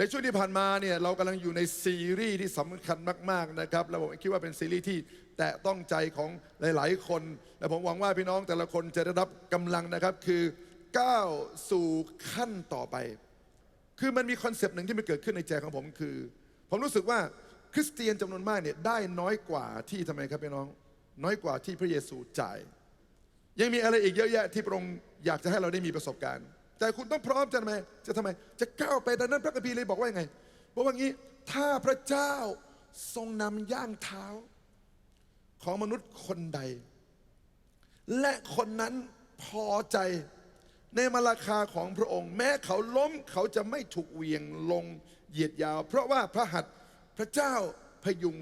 ในช่วงที่ผ่านมาเนี่ยเรากำลังอยู่ในซีรีส์ที่สำคัญมากๆนะครับแล้วผมคิดว่าเป็นซีรีส์ที่แตะต้องใจของหลายๆ คนและผมหวังว่าพี่น้องแต่ละคนจะได้รับกำลังนะครับคือก้าวสู่ขั้นต่อไป คือมันมีคอนเซปต์หนึ่งที่มันเกิดขึ้นในใจของผมคือ ผมรู้สึกว่าคริสเตียนจำนวนมากเนี่ยได้น้อยกว่าที่ทำไมครับพี่น้อง น้อยกว่าที่พระเยซูจ่าย ยังมีอะไรอีกเยอะแยะที่พระองค์อยากจะให้เราได้มีประสบการณ์ แต่คุณต้องพร้อมจะทำไมจะทำไม จะก้าวไปดังนั้นพระคัมภีร์เลยบอกว่ายังไงบอกว่างี้ถ้าพระเจ้าทรงนำย่างเท้า ของมนุษย์คนใด และคนนั้นพอใจในมาราคาของพระองค์ แม้เขาล้มเขาจะไม่ถูกเวียงลงเหยียดยาว เพราะว่าพระหัตถ์พระเจ้าพยุง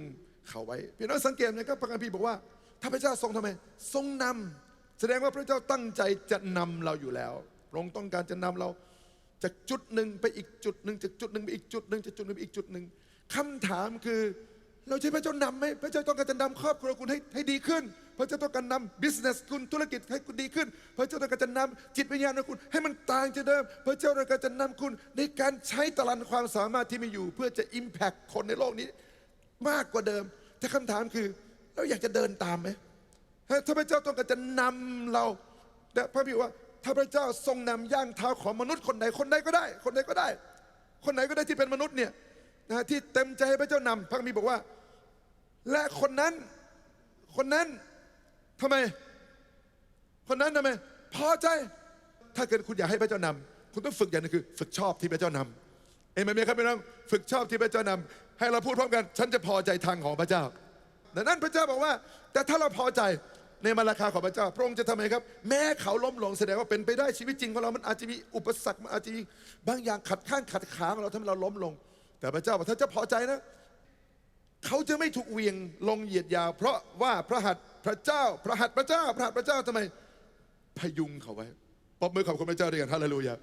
เขาไว้พี่น้องสังเกตนะครับพระคัมภีร์บอกว่า ถ้าพระเจ้าทรงทำไม ทรงนำแสดงว่าพระเจ้าตั้งใจจะนำเราอยู่แล้ว ระองค์ต้องการจะนำเราจากจุดหนึ่งไปอีกจุดหนึ่งจากจุดหนึ่งไปอีกจุดหนึ่งจากจุดหนึ่งไปอีกจุดหนึ่งคำถามคือเราใช่พระเจ้านำไหมพระเจ้าต้องการจะนำครอบครัวคุณให้ให้ดีขึ้น พระเจ้าต้องการนำ business คุณธุรกิจให้คุณดีขึ้น พระเจ้าต้องการจะนำจิตวิญญาณของคุณ ให้มันต่างจากเดิม พระเจ้าต้องการจะนำคุณในการใช้ตลันความสามารถที่มีอยู่ เพื่อจะ impact คนในโลกนี้มากกว่าเดิมแต่คำถามคือเราอยากจะเดินตามไหมถ้าพระเจ้าต้องการจะนำเราแต่พระบิดว่า ถ้าพระเจ้าทรงนำย่างเท้าของมนุษย์คนใดคนใดก็ได้ คนใดก็ได้ คนไหนก็ได้ที่เป็นมนุษย์เนี่ยนะที่เต็มใจให้พระเจ้านำพระมีบอกว่า และคนนั้น คนนั้นทำไม คนนั้นทำไมพอใจถ้าเกิดคุณอยากให้พระเจ้านำคุณต้องฝึกอย่างนึงคือ ฝึกชอบที่พระเจ้านำเอเมนไหมครับพี่น้องฝึกชอบที่พระเจ้านำให้เราพูดพร้อมกัน ฉันจะพอใจทางของพระเจ้าดังนั้นพระเจ้าบอกว่า แต่ถ้าเราพอใจ ในมาราคาของพระเจ้า พระองค์จะทำไมครับ แม้เขาล้มลงแสดงว่าเป็นไปได้ชีวิตจริงของเรา มันอาจจะมีอุปสรรคมันอาจจะมีบางอย่างขัดข้างขัดขาของเราทำให้เราล้มลง แต่พระเจ้าบอกถ้าจะพอใจนะเขาจะไม่ถูกเวียงลงเหยียดยาว เพราะว่าพระหัตถ์พระเจ้า พระหัตถ์พระเจ้า พระหัตถ์พระเจ้าทำไมพยุงเขาไว้ปรบมือขอบคุณพระเจ้าด้วยกันฮาเลลูยา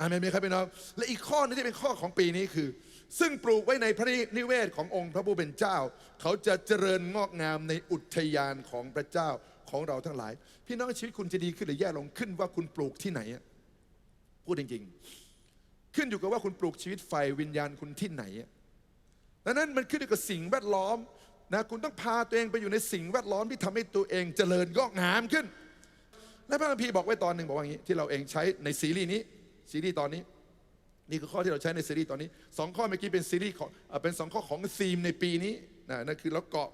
อามนไหมครับพี่น้องและอีกข้อนึงที่เป็นข้อของปีนี้คือ ซึ่งปลูกไว้ในพระนิเวศขององค์พระผู้เป็นเจ้า เขาจะเจริญงอกงามในอุทยานของพระเจ้าของเราทั้งหลาย พี่น้องชีวิตคุณจะดีขึ้นหรือแย่ลงขึ้นว่าคุณปลูกที่ไหนพูดจริงๆ ขึ้นอยู่กับว่าคุณปลูกชีวิตไฟวิญญาณคุณที่ไหนอะดังนั้นมันขึ้นอยู่กับสิ่งแวดล้อมนะคุณต้องพาตัวเองไปอยู่ในสิ่งแวดล้อมที่ทำให้ตัวเองเจริญงอกงามขึ้น และพระคัมภีร์บอกไว้ตอนหนึ่งบอกว่าอย่างนี้ที่เราเองใช้ในซีรีส์นี้ซีรีส์ตอนนี้ นี่คือข้อที่เราใช้ในซีรีส์ตอนนี้สองข้อเมื่อกี้เป็นซีรีส์ของเป็นสองข้อของธีมในปีนี้นะนั่นคือเราเกาะ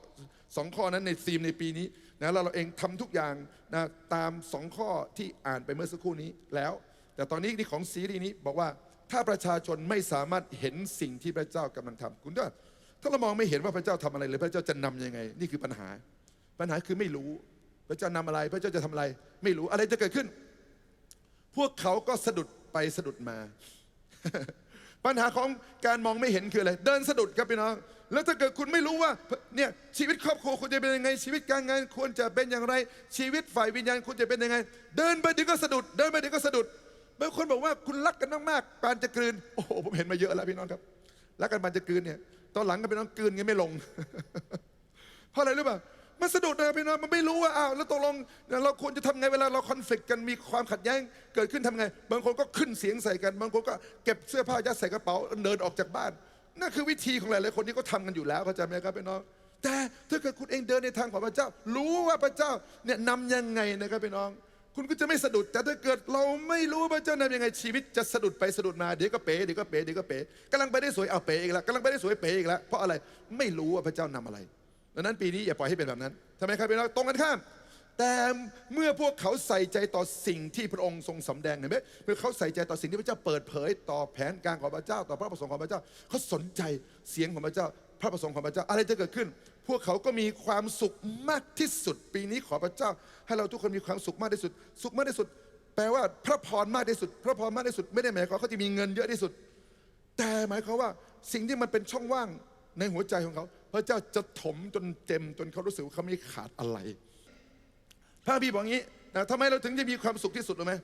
สองข้อนั้นในธีมในปีนี้นะแล้วเราเองทำทุกอย่างนะตามสองข้อที่อ่านไปเมื่อสักครู่นี้แล้ว แต่ตอนนี้ที่ของซีรีส์นี้บอกว่าถ้าประชาชนไม่สามารถเห็นสิ่งที่พระเจ้ากำลังทำคุณด้วยถ้าเรามองไม่เห็นว่าพระเจ้าทำอะไรหรือพระเจ้าจะนำยังไง นี่คือปัญหา ปัญหาคือไม่รู้พระเจ้านำอะไร พระเจ้าจะทำอะไร ไม่รู้อะไรจะเกิดขึ้น พวกเขาก็สะดุดไปสะดุดมา ปัญหาของการมองไม่เห็นคืออะไร เดินสะดุดครับพี่น้อง แล้วถ้าเกิดคุณไม่รู้ว่าเนี่ยชีวิตครอบครัวคุณจะเป็นยังไง ชีวิตการงานควรจะเป็นอย่างไร ชีวิตฝ่ายวิญญาณคุณจะเป็นยังไง เดินไปเดี๋ยวก็สะดุด เดินไปเดี๋ยวก็สะดุดบางคนบอกว่าคุณรักกันมากๆปานจะกลืน โอ้โหผมเห็นมาเยอะแล้วพี่น้องครับ รักกันปานจะกลืนเนี่ย ตอนหลังก็เป็นน้องกลืนกันไม่ลง เพราะอะไรรู้ป่ะ มันสะดุดนะพี่น้องมันไม่รู้ว่าอ้าวแล้วตกลงเราควรจะทำไงเวลาเราคอนฟ lict กันมีความขัดแย้งเกิดขึ้นทำไง บางคนก็ขึ้นเสียงใส่กัน บางคนก็เก็บเสื้อผ้ายัดใส่กระเป๋าเดินออกจากบ้านนั่นคือวิธีของหลายๆคนที่เขาทำกันอยู่แล้วเข้าใจไหมครับพี่น้อง แต่ถ้าเกิดคุณเองเดินในทางของพระเจ้า รู้ว่าพระเจ้าเนี่ยนำยังไงนะครับพี่น้อง คุณก็จะไม่สะดุดแต่ถ้าเกิดเราไม่รู้พระเจ้านำยังไงชีวิตจะสะดุดไปสะดุดมาเดี๋ยวก็เป๋เดี๋ยวก็เป๋เดี๋ยวก็เป๋กำลังไปได้สวยเอาเป๋อีกแล้วกำลังไปได้สวยเป๋อีกแล้วเพราะอะไรไม่รู้ว่าพระเจ้านำอะไร ดังนั้นปีนี้อย่าปล่อยให้เป็นแบบนั้นทำไมครับพี่น้องตรงกันข้าม แต่เมื่อพวกเขาใส่ใจต่อสิ่งที่พระองค์ทรงสำแดงเห็นไหมเมื่อเขาใส่ใจต่อสิ่งที่พระเจ้าเปิดเผย ต่อแผนการของพระเจ้า ต่อพระประสงค์ของพระเจ้าเขาสนใจเสียงของพระเจ้า พระประสงค์ของพระเจ้าอะไรจะเกิดขึ้น พวกเขาก็มีความสุขมากที่สุด ปีนี้ขอพระเจ้า ให้เราทุกคนมีความสุขมากที่สุด สุขมากที่สุด แปลว่าพระพรมากที่สุด พระพรมากที่สุด ไม่ได้หมายความเขาจะมีเงินเยอะที่สุด แต่หมายความว่าสิ่งที่มันเป็นช่องว่างในหัวใจของเขา ระเจ้าจะถมจนเต็มจนเขารู้สึกว่าเขาไม่ขาดอะไร พระบีร์บอกงี้นะทำไมเราถึงจะมีความสุขที่สุดรู้ไหม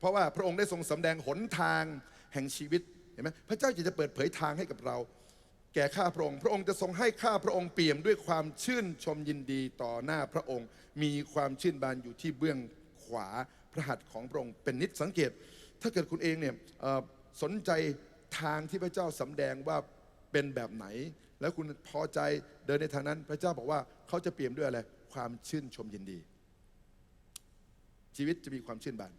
เพราะว่าพระองค์ได้ทรงสำแดงหนทางแห่งชีวิตเห็นไหมพระเจ้าอยากจะเปิดเผยทางให้กับเรา แก่ข้าพระองค์ พระองค์จะทรงให้ข้าพระองค์เปี่ยมด้วยความชื่นชมยินดีต่อหน้าพระองค์ มีความชื่นบานอยู่ที่เบื้องขวาพระหัตถ์ของพระองค์เป็นนิดสังเกต ถ้าเกิดคุณเองเนี่ยสนใจทางที่พระเจ้าสำแดงว่าเป็นแบบไหน แล้วคุณพอใจเดินในทางนั้น พระเจ้าบอกว่าเขาจะเปลี่ยนด้วยอะไร ความชื่นชมยินดี ชีวิตจะมีความชื่นบาน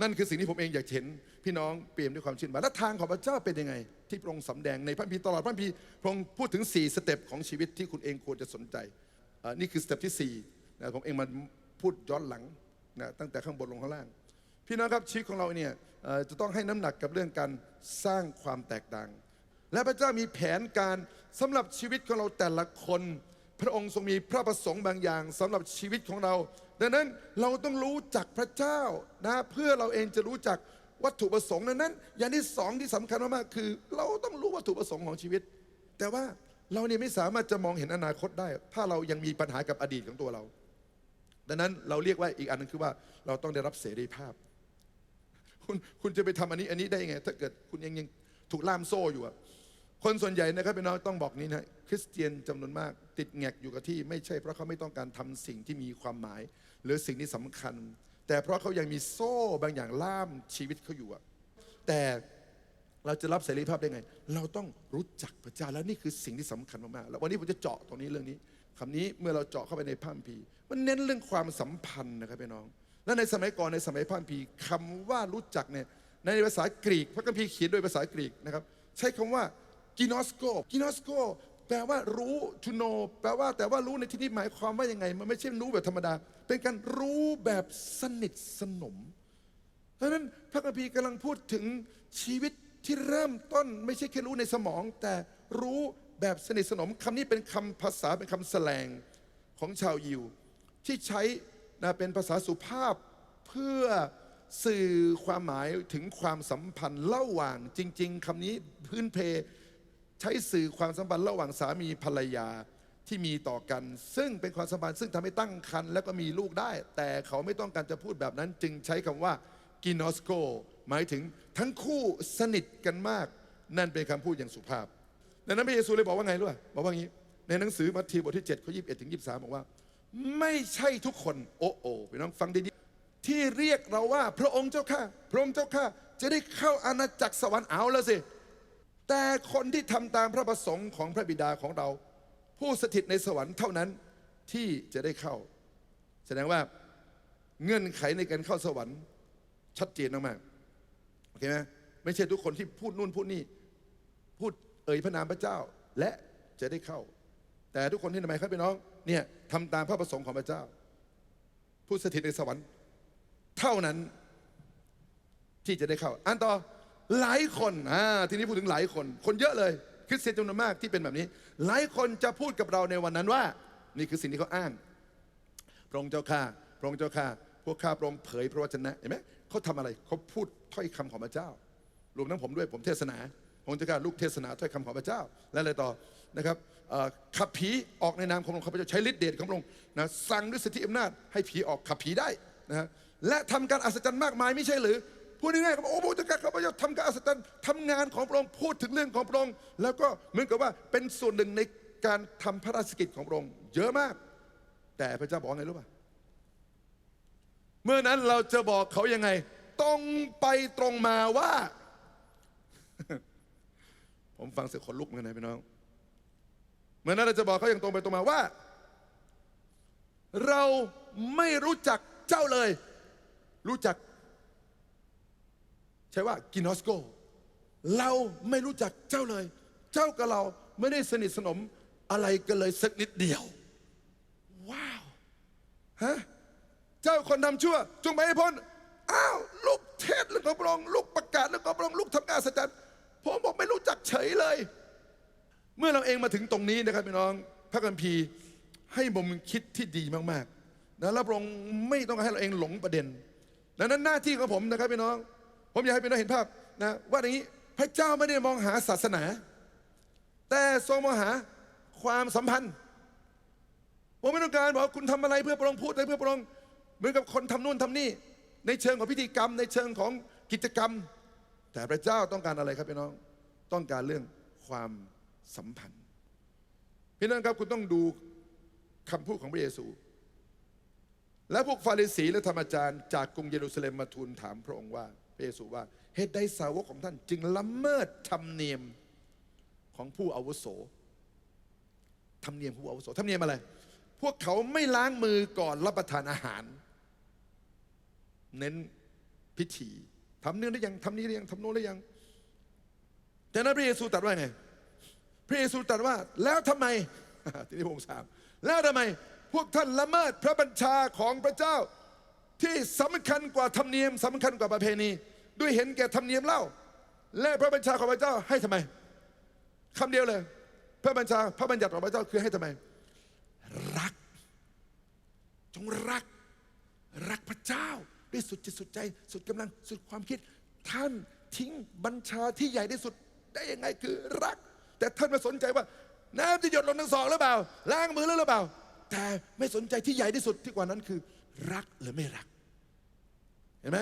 นั่นคือสิ่งที่ผมเองอยากเห็น พี่น้องเปลี่ยนด้วยความชื่นบานและทางของพระเจ้าเป็นยังไง ที่พระองค์สำแดงในพระคัมภีตลอดพระคัมภีพระองค์พูดถึง 4 สเต็ปของชีวิตที่คุณเองควรจะสนใจนี่คือสเต็ปที่4นะผมเองมาพูดย้อนหลังนะตั้งแต่ข้างบนลงข้างล่าง พี่น้องครับชีวิตของเราเนี่ยจะต้องให้น้ำหนักกับเรื่องการสร้างความแตกต่าง และพระเจ้ามีแผนการสำหรับชีวิตของเราแต่ละคน พระองค์ทรงมีพระประสงค์บางอย่างสำหรับชีวิตของเรา ดังนั้นเราต้องรู้จักพระเจ้านะเพื่อเราเองจะรู้จักวัตถุประสงค์ดังนั้น อย่างที่สองที่สำคัญมากๆคือ เราต้องรู้วัตถุประสงค์ของชีวิต แต่ว่าเราเนี่ยไม่สามารถจะมองเห็นอนาคตได้ ถ้าเรายังมีปัญหากับอดีตของตัวเรา ดังนั้นเราเรียกว่าอีกอันนึงคือว่าเราต้องได้รับเสรีภาพ คุณคุณจะไปทำอันนี้อันนี้ได้ยังไง ถ้าเกิดคุณยังยังถูกล่ามโซ่อยู่อะ คนส่วนใหญ่นะครับพี่น้องต้องบอกนี้นะคริสเตียนจำนวนมาก ติดแงกอยู่กับที่ไม่ใช่เพราะเขาไม่ต้องการทำสิ่งที่มีความหมาย หรือสิ่งที่สำคัญ แต่เพราะเขายังมีโซ่บางอย่างล่ามชีวิตเขาอยู่แต่เราจะรับเสรีภาพได้ไง เราต้องรู้จักพระเจ้าแล้วนี่คือสิ่งที่สำคัญมากๆแล้ววันนี้ผมจะเจาะตรงนี้เรื่องนี้คำนี้เมื่อเราเจาะเข้าไปในพระคัมภีร์มันเน้นเรื่องความสัมพันธ์นะครับพี่น้อง และในสมัยก่อนในสมัยพระคัมภีร์คำว่ารู้จักเนี่ยในภาษากรีกพระคัมภีร์เขียนโดยภาษากรีกนะครับใช้คำว่า กินอสโกกินอสโกแปลว่ารู้ to know แปลว่าแต่ว่ารู้ในที่นี้หมายความว่ายังไง มันไม่ใช่รู้แบบธรรมดา เป็นการรู้แบบสนิทสนม เพราะฉะนั้นพระคัมภีร์กำลังพูดถึงชีวิตที่เริ่มต้นไม่ใช่แค่รู้ในสมอง แต่รู้แบบสนิทสนมคำนี้เป็นคำภาษาเป็นคำแสลงของชาวยิว ที่ใช้นะเป็นภาษาสุภาพเพื่อสื่อความหมายถึงความสัมพันธ์ระหว่างจริง ๆคำนี้พื้นเพ ใช้สื่อความสัมพันธ์ระหว่างสามีภรรยาที่มีต่อกัน ซึ่งเป็นความสัมพันธ์ซึ่งทำให้ตั้งครรภ์แล้วก็มีลูกได้ แต่เขาไม่ต้องการจะพูดแบบนั้น จึงใช้คำว่ากินอสโกหมายถึงทั้งคู่สนิทกันมาก นั่นเป็นคำพูดอย่างสุภาพดังนั้นพระเยซูเลยบอกว่าไงรู้ป่ะบอกว่างี้ ในหนังสือมัทธิวบทที่7ข้อ21ถึง23บอกว่า ไม่ใช่ทุกคนโอ้โอ้พี่น้องฟังดีๆที่เรียกเราว่าพระองค์เจ้าข้าพระองค์เจ้าข้าจะได้เข้าอาณาจักรสวรรค์เอาแล้วสิ แต่คนที่ทำตามพระประสงค์ของพระบิดาของเรา ผู้สถิตในสวรรค์เท่านั้นที่จะได้เข้า แสดงว่าเงื่อนไขในการเข้าสวรรค์ชัดเจนมากๆโอเคไหมไม่ใช่ทุกคนที่พูดนู่นพูดนี่ พูดเอ่ยพระนามพระเจ้าและจะได้เข้า แต่ทุกคนที่ทำไมครับพี่น้องเนี่ยทำตามพระประสงค์ของพระเจ้า ผู้สถิตในสวรรค์ เท่านั้นที่จะได้เข้า อันต่อ หลายคนอ่าทีนี้พูดถึงหลายคน คนเยอะเลยคริสเตียนจำนวนมากที่เป็นแบบนี้ หลายคนจะพูดกับเราในวันนั้นว่า นี่คือสิ่งที่เขาอ้าง พระองค์เจ้าข้าพระองค์เจ้าข้าพวกข้าพระองค์เผยพระวจนะเห็นไหมเขาทำอะไรเขาพูดถ้อยคำของพระเจ้า รวมทั้งผมด้วยผมเทศนาพระองค์เจ้าข้าลูกเทศนาถ้อยคำของพระเจ้า และอะไรต่อนะครับขับผีออกในนามของพระองค์ข้าพเจ้าใช้ฤทธิเดชของพระองค์นะสั่งด้วยสิทธิอำนาจให้ผีออกขับผีได้นะฮะและทำการอัศจรรย์มากมายไม่ใช่หรือ พูดง่ายๆก็บอกโอ้พระเจ้าข้าพระเจ้าทำการอัศจรรย์ทำงานของพระองค์พูดถึงเรื่องของพระองค์แล้วก็เหมือนกับว่าเป็นส่วนหนึ่งในการทำพระราชกิจของพระองค์เยอะมาก แต่พระเจ้าบอกไงรู้ป่ะเมื่อนั้นเราจะบอกเขายังไงตรงไปตรงมาว่า ผมฟังเสียงขนลุกเหมือนกันนะพี่น้อง เมื่อนั้นเราจะบอกเขาอย่างตรงไปตรงมาว่า เราไม่รู้จักเจ้าเลย รู้จัก ใช่ว่ากินอสโก เราไม่รู้จักเจ้าเลย เจ้ากับเราไม่ได้สนิทสนมอะไรกันเลยสักนิดเดียว ว้าวฮะเจ้าคนทำชั่ว จงไปให้พ้นอ้าวลูกเทศเรื่องของพระองค์ลูกประกาศเรื่องของพระองค์ลูกทำการอัศจรรย์ผมบอกไม่รู้จักเฉยเลย เมื่อเราเองมาถึงตรงนี้นะครับพี่น้องพระคัมภีร์ให้มุมคิดที่ดีมากๆนะแล้วพระองค์ไม่ต้องให้เราเองหลงประเด็นดังนั้นหน้าที่ของผมนะครับพี่น้อง ผมอยากให้พี่น้องเห็นภาพนะว่าอย่างนี้พระเจ้าไม่ได้มองหาศาสนา แต่ทรงมองหาความสัมพันธ์ ผมไม่ต้องการบอกว่าคุณทำอะไรเพื่อพระองค์พูดอะไรเพื่อพระองค์เหมือนกับคนทำนู่นทำนี่ ในเชิงของพิธีกรรม ในเชิงของกิจกรรม แต่พระเจ้าต้องการอะไรครับพี่น้องต้องการเรื่องความสัมพันธ์ พี่น้องครับคุณต้องดูคำพูดของพระเยซู และพวกฟาริสีและธรรมจารย์จากกรุงเยรูซาเล็มมาทูลถามพระองค์ว่า พระเยซูว่าเหตุใดสาวกของท่าน จึงละเมิดธรรมเนียมของผู้อาวุโสธรรมเนียมผู้อาวุโสธรรมเนียมอะไร พวกเขาไม่ล้างมือก่อนรับประทานอาหาร เน้นพิธีทำเนื้อหรือยังทำนี้หรือยังทำโน้นหรือยัง แต่นั้นพระเยซูตรัสว่าไง พระเยซูตรัสว่าแล้วทำไมทีนี้พงค์ถามแล้วทำไม พวกท่านละเมิดพระบัญชาของพระเจ้า ที่สำคัญกว่าธรรมเนียมสำคัญกว่าประเพณี ด้วยเห็นแก่ธรรมเนียมเล่า และพระบัญชาของพระเจ้าให้ทำไมคำเดียวเลย พระบัญชาพระบัญญัติของพระเจ้าคือให้ทำไม รัก จงรัก รักพระเจ้าด้วยสุดจิตสุดใจ สุดกำลังสุดความคิด ท่านทิ้งบัญชาที่ใหญ่ที่สุดได้ยังไงคือรัก แต่ท่านมาสนใจว่า น้ำจะหยดลงทั้งสองหรือเปล่าล้างมือหรือเปล่า แต่ไม่สนใจที่ใหญ่ที่สุดที่กว่านั้นคือ รักหรือไม่รัก เห็นไหม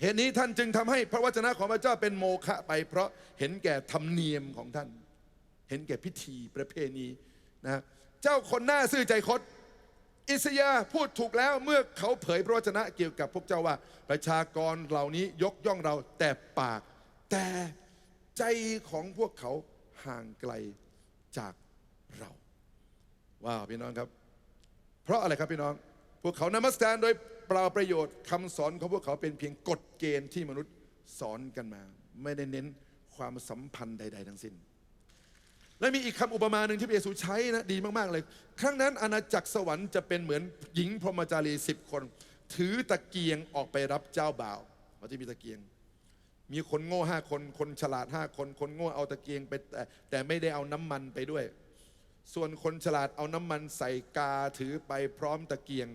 เหตุนี้ท่านจึงทำให้พระวจนะของพระเจ้าเป็นโมฆะไป เพราะเห็นแก่ธรรมเนียมของท่าน เห็นแก่พิธีประเพณีนะเจ้าคนหน้าซื่อใจคดอิสยาพูดถูกแล้วเมื่อเขาเผยพระวจนะเกี่ยวกับพวกเจ้าว่า ประชากรเหล่านี้ยกย่องเราแต่ปาก แต่ใจของพวกเขาห่างไกลจากเราว้าวพี่น้องครับ เพราะอะไรครับพี่น้อง วกเขานมัสการโดยเปล่าประโยชน์คำสอนของพวกเขาเป็นเพียงกฎเกณฑ์ที่มนุษย์สอนกันมา ไม่ได้เน้นความสัมพันธ์ใด ๆ ทั้งสิ้น และมีอีกคำอุปมาหนึ่งที่พระเยซูใช้นะดีมาก ๆ เลย ครั้งนั้นอาณาจักรสวรรค์จะเป็นเหมือนหญิงพรหมจารีสิบคน ถือตะเกียงออกไปรับเจ้าบ่าวเขาจะมีตะเกียง มีคนโง่ห้าคน คนฉลาดห้าคน คนโง่เอาตะเกียงไปแต่แต่ไม่ได้เอาน้ำมันไปด้วย ส่วนคนฉลาดเอาน้ำมันใส่กาถือไปพร้อมตะเกียง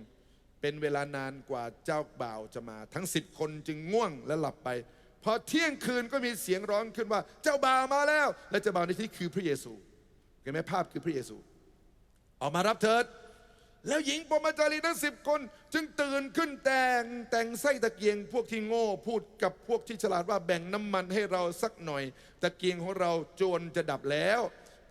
เป็นเวลานานกว่าเจ้าบ่าวจะมา ทั้งสิบคนจึงง่วงและหลับไป พอเที่ยงคืนก็มีเสียงร้องขึ้นว่า เจ้าบ่าวมาแล้ว และเจ้าบ่าวในที่นี้คือพระเยซูเห็นไหมภาพคือพระเยซู ออกมารับเถิด แล้วหญิงปมจารีทั้งสิบคน จึงตื่นขึ้นแต่งแต่งไส้ตะเกียงพวกที่โง่พูดกับพวกที่ฉลาดว่าแบ่งน้ำมันให้เราสักหน่อย ตะเกียงของเราโจรจะดับแล้ว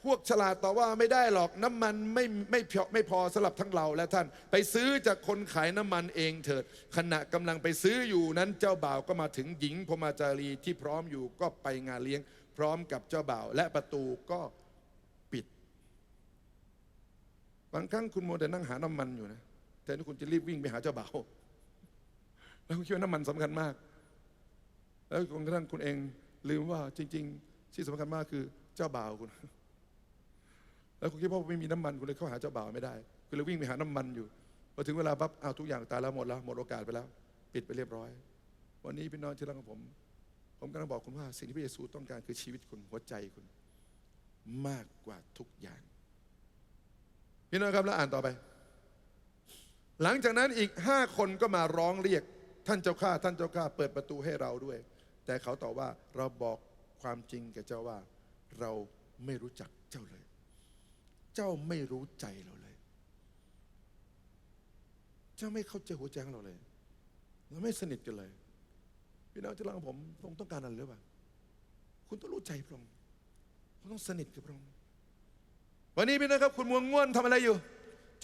พวกฉลาดต่อว่าไม่ได้หรอกน้ำมันไม่ไม่พอไม่พอสำหรับทั้งเราและท่าน ไปซื้อจากคนขายน้ำมันเองเถิด ขณะกำลังไปซื้ออยู่นั้นเจ้าบ่าวก็มาถึงหญิงพรหมจารีที่พร้อมอยู่ก็ไปงานเลี้ยง พร้อมกับเจ้าบ่าว และประตูก็ปิด บางครั้งคุณโมวแต่นั่งหาน้ำมันอยู่นะแทนที่คุณจะรีบวิ่งไปหาเจ้าบ่าวแล้วคุณคิดว่าน้ำมันสำคัญมาก แล้วจนกระทั่งคุณเองลืมว่าจริง ๆ ที่สำคัญมากคือเจ้าบ่าวคุณ แล้วคุณคิดว่าไม่มีน้ำมันคุณเลยเข้าหาเจ้าบ่าวไม่ได้คุณเลยวิ่งไปหาน้ำมันอยู่พอถึงเวลาปั๊บอ้าวทุกอย่างตายแล้วหมดแล้วหมดโอกาสไปแล้ว ปิดไปเรียบร้อย วันนี้พี่น้องที่รักของผม ผมกำลังบอกคุณว่าสิ่งที่พระเยซูต้องการคือชีวิตคุณหัวใจคุณ มากกว่าทุกอย่าง พี่น้องครับแล้วอ่านต่อไป หลังจากนั้นอีกห้าคนก็มาร้องเรียกท่านเจ้าข้าท่านเจ้าข้าเปิดประตูให้เราด้วย แต่เขาตอบว่าเราบอกความจริงกับเจ้าว่าเราไม่รู้จักเจ้าเลย เจ้าไม่รู้ใจเราเลย เจ้าไม่เข้าใจหัวใจของเราเลย เราไม่สนิทกันเลย พี่น้องที่รักของผมพระองค์ต้องการอะไรหรือเปล่า คุณต้องรู้ใจพระองค์คุณต้องสนิทกับพระองค์วันนี้พี่น้องครับ คุณมัวง่วนทำอะไรอยู่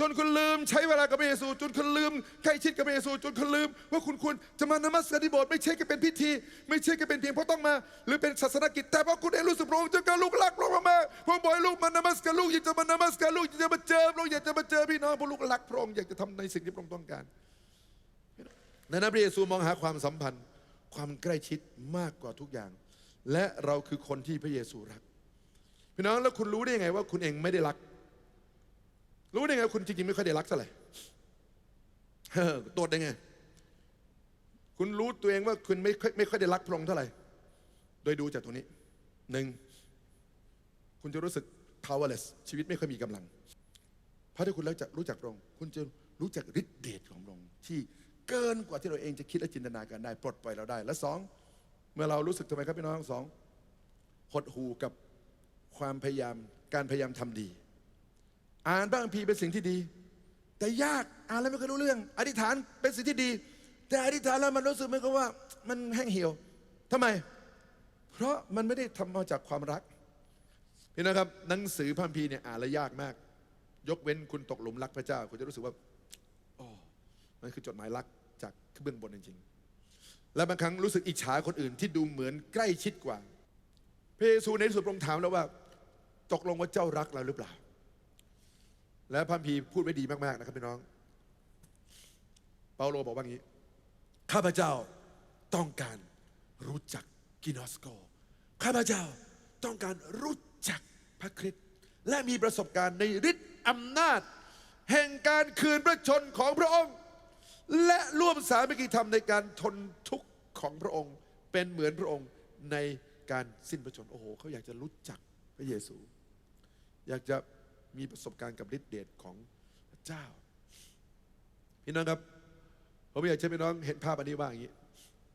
จนคุณลืมใช้เวลากับพระเยซู จนคุณลืมใกล้ชิดกับพระเยซู จนคุณลืม ว่าคุณควรจะมานมัสการที่โบสถ์ไม่ใช่แค่เป็นพิธี ไม่ใช่แค่เป็นเพียงเพราะต้องมา หรือเป็นศาสนกิจแต่เพราะคุณเองรู้สึกพระองค์จะการลูกรักพระองค์มากพระองค์บอกให้ลูกมานมัสการลูกอยากจะมานมัสการลูกอยากจะมาเจอพระองค์อยากจะมาเจอพี่น้องเพราะลูกรักพระองค์อยากจะทำในสิ่งที่พระองค์ต้องการในนั้นพระเยซูมองหาความสัมพันธ์ ความใกล้ชิดมากกว่าทุกอย่าง และเราคือคนที่พระเยซูรัก พี่น้องแล้วคุณรู้ได้ยังไงว่าคุณเองไม่ได้รัก รู้ได้ไงคุณจริงๆไม่ค่อยได้รักเท่าไหร่ตรวจได้ไง คุณรู้ตัวเองว่าคุณไม่ค่อยไม่ค่อยได้รักพระองค์เท่าไหร่ โดยดูจากตรงนี้หนึ่งคุณจะรู้สึก powerless ชีวิตไม่ค่อยมีกำลัง เพราะถ้าคุณแล้วจะรู้จักพระองค์คุณจะรู้จักฤทธิเดชของพระองค์ที่เกินกว่าที่เราเองจะคิดและจินตนาการได้ ปลดปล่อยเราได้ และสองเมื่อเรารู้สึกทำไมครับพี่น้องสองหดหูกับความพยายามการพยายามทำดี อ่านพระคัมภีร์เป็นสิ่งที่ดี แต่ยากอ่านแล้วไม่เคยรู้เรื่อง อธิษฐานเป็นสิ่งที่ดี แต่อธิษฐานแล้วมันรู้สึกเหมือนกับว่ามันแห้งเหี่ยวทำไม เพราะมันไม่ได้ทำมาจากความรักพี่นะครับหนังสือพระคัมภีร์เนี่ยอ่านแล้วยากมาก ยกเว้นคุณตกหลุมรักพระเจ้า คุณจะรู้สึกว่าอ๋อมันคือจดหมายรักจากเบื้องบนจริงๆและบางครั้งรู้สึกอิจฉาคนอื่นที่ดูเหมือนใกล้ชิดกว่าพระเยซูในที่สุดพระองค์ถามแล้วว่าตกลงว่าเจ้ารักเราหรือเปล่า และพระคัมภีร์พูดไว้ดีมากๆนะครับพี่น้อง เปาโลบอกว่างี้ ข้าพเจ้าต้องการรู้จักกินอสโก ข้าพเจ้าต้องการรู้จักพระคริสต์และมีประสบการณ์ในฤทธิ์อำนาจ แห่งการคืนพระชนของพระองค์ และร่วมสามัคคีธรรมในการทนทุกข์ของพระองค์ เป็นเหมือนพระองค์ในการสิ้นพระชน โอ้โหเขาอยากจะรู้จักพระเยซู อยากจะ มีประสบการณ์กับฤทธิเดชของพระเจ้า พี่น้องครับ ผมอยากจะให้พี่น้องเห็นภาพอันนี้ว่าอย่างนี้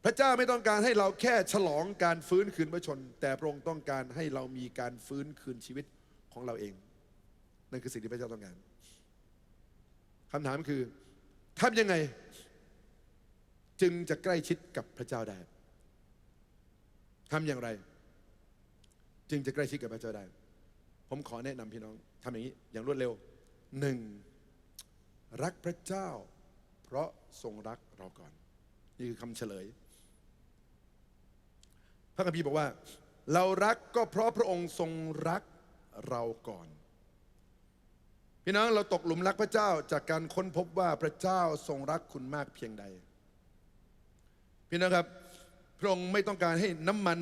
พระเจ้าไม่ต้องการให้เราแค่ฉลองการฟื้นคืนพระชน แต่พระองค์ต้องการให้เรามีการฟื้นคืนชีวิตของเราเอง นั่นคือสิ่งที่พระเจ้าต้องการคำถามคือทำยังไง จึงจะใกล้ชิดกับพระเจ้าได้ทำอย่างไร จึงจะใกล้ชิดกับพระเจ้าได้ ผมขอแนะนำพี่น้อง ทำอย่างนี้อย่างรวดเร็วหนึ่งรักพระเจ้า เพราะทรงรักเราก่อน นี่คือคำเฉลย พระคัมภีร์บอกว่า เรารักก็เพราะพระองค์ทรงรักเราก่อน พี่น้องเราตกหลุมรักพระเจ้าจากการค้นพบว่าพระเจ้าทรงรักคุณมากเพียงใด พี่น้องครับ พระองค์ไม่ต้องการให้น้ำมัน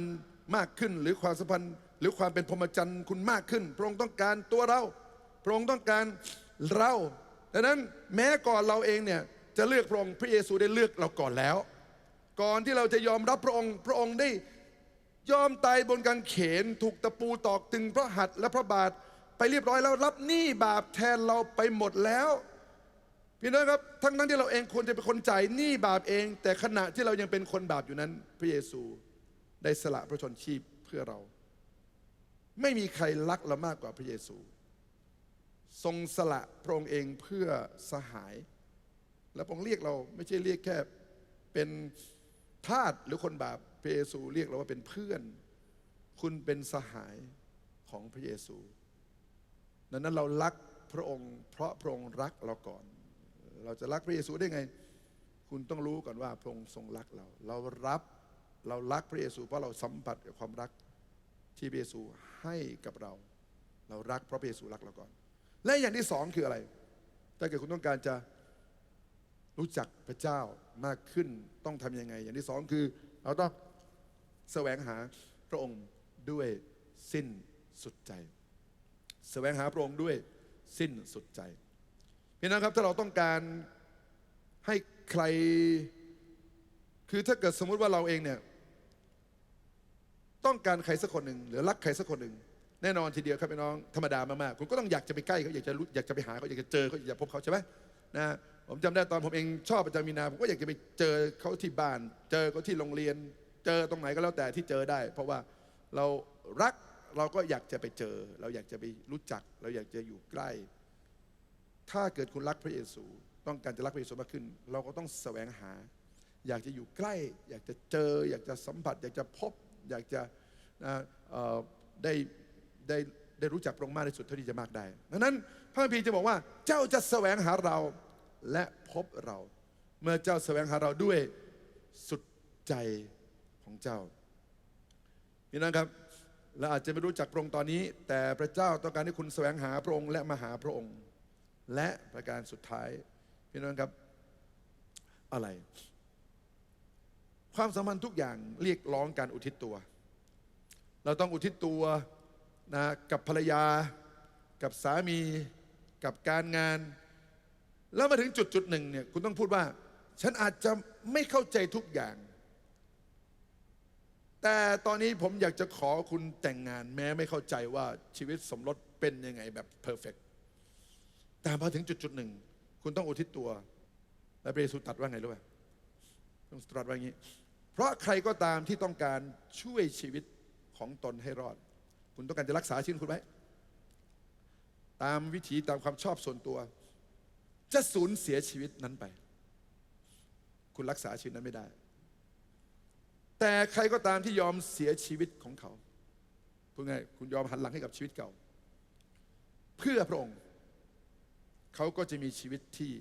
มากขึ้นหรือความสัมพันธ์ หรือความเป็นพรหมจรรย์คุณมากขึ้น พระองค์ต้องการตัวเรา พระองค์ต้องการเราดังนั้นแม้ก่อนเราเองเนี่ยจะเลือกพระองค์พระเยซูได้เลือกเราก่อนแล้ว ก่อนที่เราจะยอมรับพระองค์พระองค์ได้ยอมตายบนกางเขนถูกตะปูตอกตึงพระหัตถ์และพระบาทไปเรียบร้อยแล้วรับหนี้บาปแทนเราไปหมดแล้วพี่น้องครับทั้งนั้นที่เราเองควรจะเป็นคนจ่ายหนี้บาปเอง แต่ขณะที่เรายังเป็นคนบาปอยู่นั้น พระเยซูได้สละพระชนชีพเพื่อเรา ไม่มีใครรักเรามากกว่าพระเยซู ทรงสละพระองค์เองเพื่อสหาย และพระองค์เรียกเราไม่ใช่เรียกแค่เป็นทาสหรือคนบาปพระเยซูเรียกเราว่าเป็นเพื่อน คุณเป็นสหายของพระเยซูดังนั้นเรารักพระองค์ เพราะพระองค์รักเราก่อน เราจะรักพระเยซูได้ไง คุณต้องรู้ก่อนว่าพระองค์ทรงรักเรา เรารับเรารักพระเยซูเพราะเราสัมผัสกับความรัก ที่พระเยซูให้กับเรา เรารักเพราะพระเยซูรักเราก่อน และอย่างที่สองคืออะไร ถ้าเกิดคุณต้องการจะรู้จักพระเจ้ามากขึ้นต้องทำยังไง อย่างที่สองคือ เราต้องแสวงหาพระองค์ด้วยสิ้นสุดใจ แสวงหาพระองค์ด้วยสิ้นสุดใจพี่น้องครับถ้าเราต้องการให้ใคร คือถ้าเกิดสมมุติว่าเราเองเนี่ย ต้องการใครสักคนหนึ่งหรือรักใครสักคนหนึ่งแน่นอนทีเดียวครับพี่น้องธรรมดามากๆคุณก็ต้องอยากจะไปใกล้เขาอยากจะรู้อยากจะไปหาเขาอยากจะเจอเขาอยากจะพบเขาใช่ไหมนะผมจำได้ตอนผมเองชอบอาจารย์มีนาผมก็อยากจะไปเจอเขาที่บ้าน เจอเขาที่โรงเรียน เจอตรงไหนก็แล้วแต่ที่เจอได้ เพราะว่าเรารักเราก็อยากจะไปเจอ เราอยากจะไปรู้จัก เราอยากจะอยู่ใกล้ ถ้าเกิดคุณรักพระเยซู ต้องการจะรักพระเยซูมากขึ้น เราก็ต้องแสวงหา อยากจะอยู่ใกล้ อยากจะเจอ อยากจะสัมผัส อยากจะพบ อยากจะนะเอ่อได้ได้ได้รู้จักพระองค์มากที่สุดเท่าที่จะมากได้ดังนั้นพระคัมภีร์จะบอกว่าเจ้าจะแสวงหาเราและพบเรา เมื่อเจ้าแสวงหาเราด้วยสุดใจของเจ้าพี่น้องครับเราอาจจะไม่รู้จักพระองค์ตอนนี้ แต่พระเจ้าต้องการให้คุณแสวงหาพระองค์และมาหาพระองค์ และประการสุดท้ายพี่น้องครับอะไร ความสัมพันธ์ทุกอย่างเรียกร้องการอุทิศตัว เราต้องอุทิศตัวนะกับภรรยา กับสามี กับการงาน แล้วมาถึงจุดจุดหนึ่งเนี่ยคุณต้องพูดว่า ฉันอาจจะไม่เข้าใจทุกอย่าง แต่ตอนนี้ผมอยากจะขอคุณแต่งงานแม้ไม่เข้าใจว่าชีวิตสมรสเป็นยังไงแบบเพอร์เฟกแต่พอถึงจุดจุดหนึ่งคุณต้องอุทิศตัว และพระเยซูตรัดว่าไงรู้ไหม ต้องตรัสว่าอย่างนี้ เพราะใครก็ตามที่ต้องการช่วยชีวิตของตนให้รอด คุณต้องการจะรักษาชีวิตคุณไว้ตามวิถีตามความชอบส่วนตัว จะสูญเสียชีวิตนั้นไป คุณรักษาชีวิตนั้นไม่ได้ แต่ใครก็ตามที่ยอมเสียชีวิตของเขาพูดง่ายคุณยอมหันหลังให้กับชีวิตเก่า เพื่อพระองค์ เขาก็จะมีชีวิตที่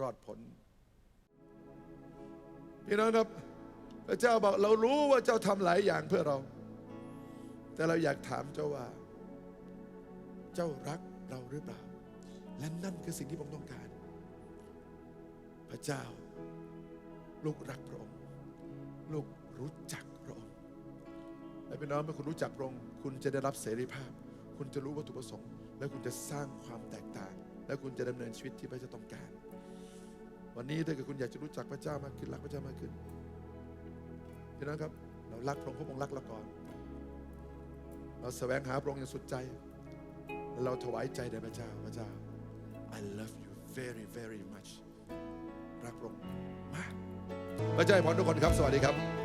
รอดพ้น พี่น้องครับพระเจ้าบอกเรารู้ว่าเจ้าทำหลายอย่างเพื่อเรา แต่เราอยากถามเจ้าว่า เจ้ารักเราหรือเปล่า และนั่นคือสิ่งที่ผมต้องการ พระเจ้า ลูกรักพระองค์ ลูกรู้จักพระองค์และพี่น้องเมื่อคุณรู้จักพระองค์คุณจะได้รับเสรีภาพ คุณจะรู้วัตถุประสงค์ และคุณจะสร้างความแตกต่าง และคุณจะดำเนินชีวิตที่พระเจ้าต้องการ วันนี้ถ้าเกิดคุณอยากจะรู้จักพระเจ้ามากขึ้นรักพระเจ้ามากขึ้นพี่น้องครับเรารักพระองค์พระองค์รักเราก่อน เราแสวงหาพระองค์อย่างสุดใจและเราถวายใจแด่พระเจ้าพระเจ้า I love you very very much รักพระองค์มากพระเจ้าให้พรทุกคนครับ สวัสดีครับ